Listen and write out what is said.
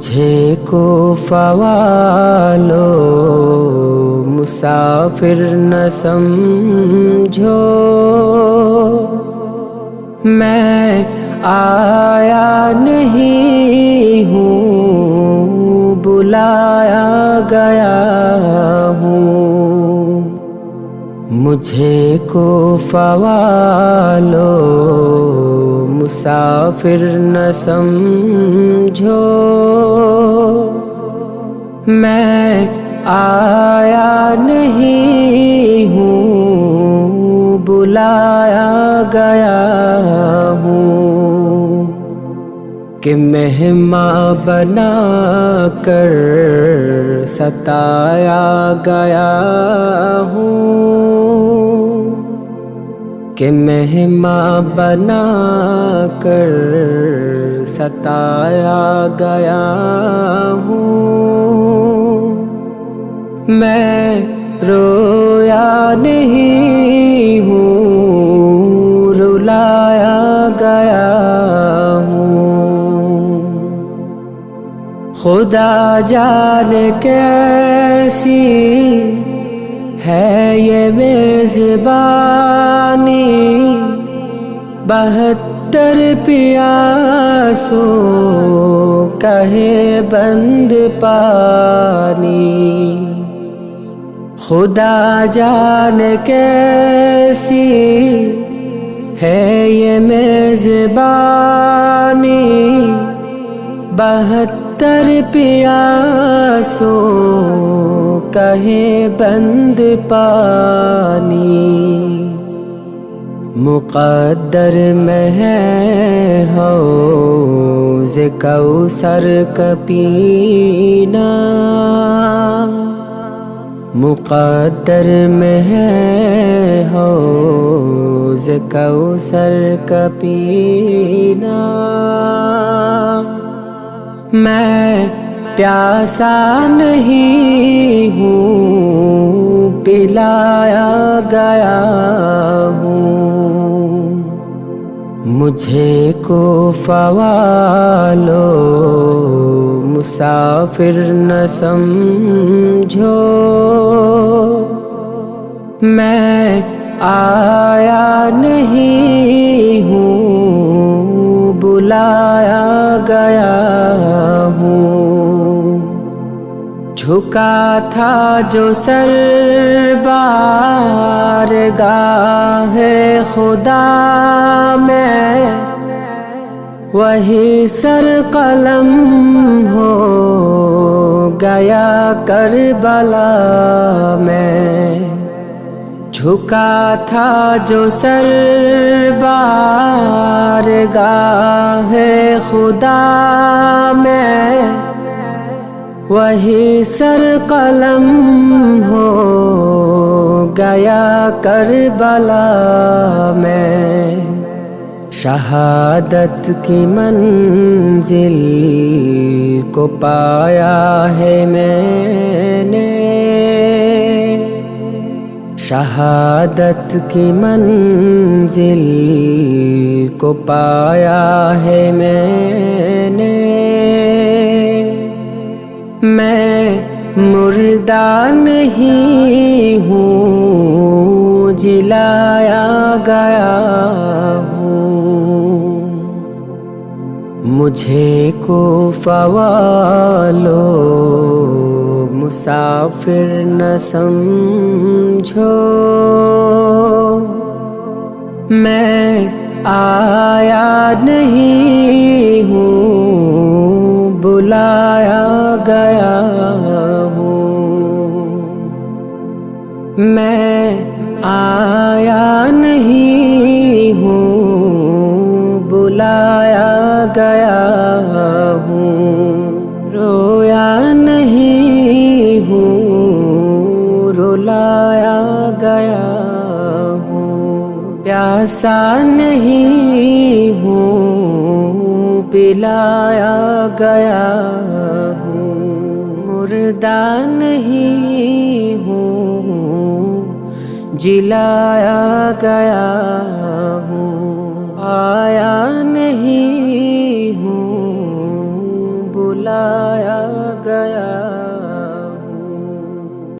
مجھے کو فوالو، مسافر نہ سمجھو۔ میں آیا نہیں ہوں، بلایا گیا ہوں۔ مجھے کو فوالو مسافر نہ سمجھو۔ میں آیا نہیں ہوں، بلایا گیا ہوں۔ کہ مہماں بنا کر ستایا گیا ہوں۔ کہ مہماں بنا کر ستایا گیا ہوں۔ میں رویا نہیں ہوں، رلایا گیا ہوں۔ خدا جان کیسی ہے یہ میزبانی بہتر پیاسو کہے بند پانی۔ خدا جان کیسی ہے یہ میزبانی بہتر پیاسو کہے بند پانی۔ مقدر میں ہے حوض کوثر کا پینا۔ مقدر میں ہے حوض کوثر کا پینا۔ میں پیاسا نہیں ہوں، پلایا گیا ہوں۔ مجھے کو فوالو مسافر نہ سمجھو۔ میں آیا نہیں ہوں، بلایا جھکا تھا جو سر بار گاہ خدا میں، وہی سر قلم ہو گیا کربلا میں۔ جھکا تھا جو سر بار گاہ خدا میں وہی سر قلم ہو گیا کربلا میں۔ شہادت کی منزل کو پایا ہے میں نے۔ شہادت کی منزل کو پایا ہے میں نے۔ میں مردہ نہیں ہوں، جلایا گیا ہوں۔ مجھے کو فوالو مسافر نہ سمجھو۔ میں آیا نہیں ہوں بلایا گیا ہوں۔ میں آیا نہیں ہوں، بلایا گیا ہوں۔ رویا نہیں ہوں، رلایا گیا ہوں۔ پیاسا نہیں ہوں، پلایا گیا ہوں۔ مردہ نہیں ہوں جلایا گیا ہوں۔